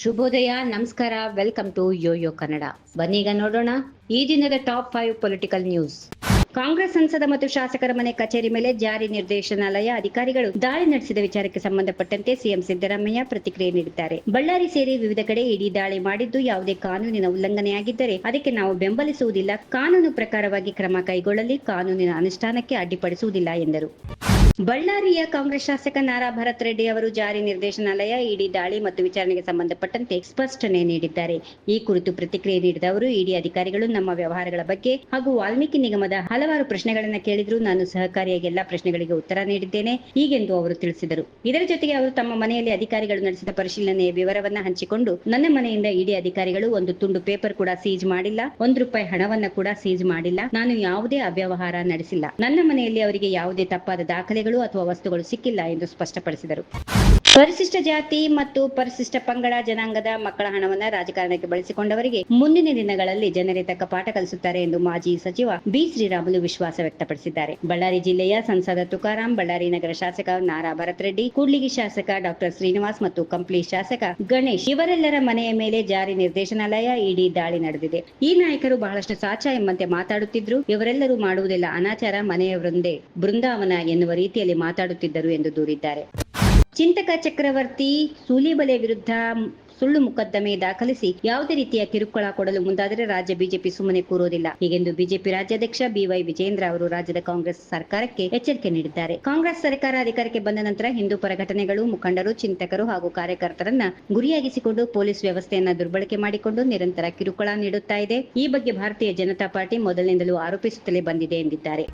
ಶುಭೋದಯ ನಮಸ್ಕಾರ welcome to Yoyo Kannada. ಬನ್ನೀಗ ನೋಡೋಣ ಈ ದಿನದ top five political news. Congress ಸಂಸದ ಮತ್ತು ಶಾಸಕರ ಮನೆ ಕಚೇರಿ ಮೇಲೆ ಜಾರಿ ನಿರ್ದೇಶನಾಲಯ ಅಧಿಕಾರಿಗಳು ದಾಳಿ ನಡೆಸಿದ ವಿಚಾರಕ್ಕೆ ಸಂಬಂಧಪಟ್ಟಂತೆ ಸಿಎಂ ಸಿದ್ದರಾಮಯ್ಯ ಪ್ರತಿಕ್ರಿಯೆ ನೀಡಿದ್ದಾರೆ. ಬಳ್ಳಾರಿ ಸೇರಿ ವಿವಿಧ ಕಡೆ ಇಡೀ ದಾಳಿ ಮಾಡಿದ್ದು ಯಾವುದೇ ಕಾನೂನಿನ ಉಲ್ಲಂಘನೆಯಾಗಿದ್ದರೆ ಅದಕ್ಕೆ ನಾವು ಬೆಂಬಲಿಸುವುದಿಲ್ಲ. ಕಾನೂನು ಪ್ರಕಾರವಾಗಿ ಕ್ರಮ ಕೈಗೊಳ್ಳಲಿ, ಕಾನೂನಿನ ಅನುಷ್ಠಾನಕ್ಕೆ ಅಡ್ಡಿಪಡಿಸುವುದಿಲ್ಲ ಎಂದರು. ಬಳ್ಳಾರಿಯ ಕಾಂಗ್ರೆಸ್ ಶಾಸಕ ನಾರಾ ಭರತ್ ರೆಡ್ಡಿ ಅವರು ಜಾರಿ ನಿರ್ದೇಶನಾಲಯ ಇಡಿ ದಾಳಿ ಮತ್ತು ವಿಚಾರಣೆಗೆ ಸಂಬಂಧಪಟ್ಟಂತೆ ಸ್ಪಷ್ಟನೆ ನೀಡಿದ್ದಾರೆ. ಈ ಕುರಿತು ಪ್ರತಿಕ್ರಿಯೆ ನೀಡಿದ ಅವರು, ಇಡಿ ಅಧಿಕಾರಿಗಳು ನಮ್ಮ ವ್ಯವಹಾರಗಳ ಬಗ್ಗೆ ಹಾಗೂ ವಾಲ್ಮೀಕಿ ನಿಗಮದ ಹಲವಾರು ಪ್ರಶ್ನೆಗಳನ್ನ ಕೇಳಿದ್ರು. ನಾನು ಸಹಕಾರಿಯಾಗಿ ಎಲ್ಲಾ ಪ್ರಶ್ನೆಗಳಿಗೆ ಉತ್ತರ ನೀಡಿದ್ದೇನೆ. ಹೀಗೆಂದು ಅವರು ತಿಳಿಸಿದರು. ಇದರ ಜೊತೆಗೆ ಅವರು ತಮ್ಮ ಮನೆಯಲ್ಲಿ ಅಧಿಕಾರಿಗಳು ನಡೆಸಿದ ಪರಿಶೀಲನೆಯ ವಿವರವನ್ನ ಹಂಚಿಕೊಂಡು, ನನ್ನ ಮನೆಯಿಂದ ಇಡಿ ಅಧಿಕಾರಿಗಳು ಒಂದು ತುಂಡು ಪೇಪರ್ ಕೂಡ ಸೀಜ್ ಮಾಡಿಲ್ಲ. ಒಂದು ರೂಪಾಯಿ ಹಣವನ್ನ ಕೂಡ ಸೀಜ್ ಮಾಡಿಲ್ಲ. ನಾನು ಯಾವುದೇ ಅವ್ಯವಹಾರ ನಡೆಸಿಲ್ಲ. ನನ್ನ ಮನೆಯಲ್ಲಿ ಅವರಿಗೆ ಯಾವುದೇ ತಪ್ಪಾದ ದಾಖಲೆಗಳು ಅಥವಾ ವಸ್ತುಗಳು ಸಿಕ್ಕಿಲ್ಲ ಎಂದು ಸ್ಪಷ್ಟಪಡಿಸಿದರು. ಪರಿಶಿಷ್ಟ ಜಾತಿ ಮತ್ತು ಪರಿಶಿಷ್ಟ ಪಂಗಡ ಜನಾಂಗದ ಮಕ್ಕಳ ಹಣವನ್ನ ರಾಜಕಾರಣಕ್ಕೆ ಬಳಸಿಕೊಂಡವರಿಗೆ ಮುಂದಿನ ದಿನಗಳಲ್ಲಿ ಜನರೇ ತಕ್ಕ ಪಾಠ ಕಲಿಸುತ್ತಾರೆ ಎಂದು ಮಾಜಿ ಸಚಿವ ಬಿ ಶ್ರೀರಾಮುಲು ವಿಶ್ವಾಸ ವ್ಯಕ್ತಪಡಿಸಿದ್ದಾರೆ. ಬಳ್ಳಾರಿ ಜಿಲ್ಲೆಯ ಸಂಸದ ತುಕಾರಾಂ, ಬಳ್ಳಾರಿ ನಗರ ಶಾಸಕ ನಾರಾ ಭರತ್ ರೆಡ್ಡಿ ಕೂಡ್ಲಿಗಿ ಶಾಸಕ ಡಾಕ್ಟರ್ ಶ್ರೀನಿವಾಸ್ ಮತ್ತು ಕಂಪ್ಲಿ ಶಾಸಕ ಗಣೇಶ್ ಇವರೆಲ್ಲರ ಮನೆಯ ಮೇಲೆ ಜಾರಿ ನಿರ್ದೇಶನಾಲಯ ಇಡಿ ದಾಳಿ ನಡೆದಿದೆ. ಈ ನಾಯಕರು ಬಹಳಷ್ಟು ಸಾಚ ಎಂಬಂತೆ ಮಾತಾಡುತ್ತಿದ್ರು. ಇವರೆಲ್ಲರೂ ಮಾಡುವುದಿಲ್ಲ ಅನಾಚಾರ ಮನೆಯವರೊಂದೇ ಬೃಂದಾವನ ಎನ್ನುವ ರೀತಿಯಲ್ಲಿ ಮಾತಾಡುತ್ತಿದ್ದರು ಎಂದು ದೂರಿದ್ದಾರೆ. ಚಿಂತಕ ಚಕ್ರವರ್ತಿ ಸೂಲಿಬಲೆ ವಿರುದ್ಧ ಸುಳ್ಳು ಮೊಕದ್ದಮೆ ದಾಖಲಿಸಿ ಯಾವುದೇ ರೀತಿಯ ಕಿರುಕುಳ ಕೊಡಲು ಮುಂದಾದರೆ ರಾಜ್ಯ ಬಿಜೆಪಿ ಸುಮ್ಮನೆ ಕೂರೋದಿಲ್ಲ. ಹೀಗೆಂದು ಬಿಜೆಪಿ ರಾಜ್ಯಾಧ್ಯಕ್ಷ ಬಿವೈ ವಿಜೇಂದ್ರ ಅವರು ರಾಜ್ಯದ ಕಾಂಗ್ರೆಸ್ ಸರ್ಕಾರಕ್ಕೆ ಎಚ್ಚರಿಕೆ ನೀಡಿದ್ದಾರೆ. ಕಾಂಗ್ರೆಸ್ ಸರ್ಕಾರ ಅಧಿಕಾರಕ್ಕೆ ಬಂದ ನಂತರ ಹಿಂದೂ ಪರ ಘಟನೆಗಳು ಮುಖಂಡರು, ಚಿಂತಕರು ಹಾಗೂ ಕಾರ್ಯಕರ್ತರನ್ನ ಗುರಿಯಾಗಿಸಿಕೊಂಡು ಪೊಲೀಸ್ ವ್ಯವಸ್ಥೆಯನ್ನ ದುರ್ಬಳಕೆ ಮಾಡಿಕೊಂಡು ನಿರಂತರ ಕಿರುಕುಳ ನೀಡುತ್ತಾ ಇದೆ. ಈ ಬಗ್ಗೆ ಭಾರತೀಯ ಜನತಾ ಪಾರ್ಟಿ ಮೊದಲಿನಿಂದಲೂ ಆರೋಪಿಸುತ್ತಲೇ ಬಂದಿದೆ ಎಂದಿದ್ದಾರೆ.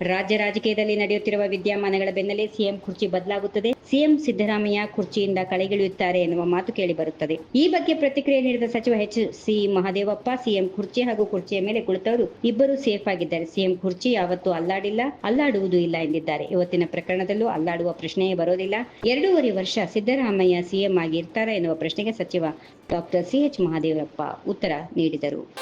ರಾಜ್ಯ ರಾಜಕೀಯದಲ್ಲಿ ನಡೆಯುತ್ತಿರುವ ವಿದ್ಯಮಾನಗಳ ಬೆನ್ನಲ್ಲೇ ಸಿಎಂ ಕುರ್ಚಿ ಬದಲಾಗುತ್ತದೆ. ಸಿಎಂ ಸಿದ್ದರಾಮಯ್ಯ ಕುರ್ಚಿಯಿಂದ ಕಳೆಗಿಳಿಯುತ್ತಾರೆ ಎನ್ನುವ ಮಾತು ಕೇಳಿ ಬರುತ್ತದೆ. ಈ ಬಗ್ಗೆ ಪ್ರತಿಕ್ರಿಯೆ ನೀಡಿದ ಸಚಿವ ಎಚ್ ಸಿ ಮಹದೇವಪ್ಪ, ಸಿಎಂ ಕುರ್ಚಿ ಹಾಗೂ ಕುರ್ಚಿಯ ಮೇಲೆ ಕುಳಿತವರು ಇಬ್ಬರು ಸೇಫ್ ಆಗಿದ್ದಾರೆ. ಸಿಎಂ ಕುರ್ಚಿ ಯಾವತ್ತೂ ಅಲ್ಲಾಡಿಲ್ಲ, ಅಲ್ಲಾಡುವುದು ಇಲ್ಲ ಎಂದಿದ್ದಾರೆ. ಇವತ್ತಿನ ಪ್ರಕರಣದಲ್ಲೂ ಅಲ್ಲಾಡುವ ಪ್ರಶ್ನೆಯೇ ಬರೋದಿಲ್ಲ. ಎರಡೂವರೆ ವರ್ಷ ಸಿದ್ದರಾಮಯ್ಯ ಸಿಎಂ ಆಗಿ ಇರ್ತಾರಾ ಎನ್ನುವ ಪ್ರಶ್ನೆಗೆ ಸಚಿವ ಡಾಕ್ಟರ್ ಸಿಎಚ್ ಮಹಾದೇವಪ್ಪ ಮಹದೇವಪ್ಪ ಉತ್ತರ ನೀಡಿದರು.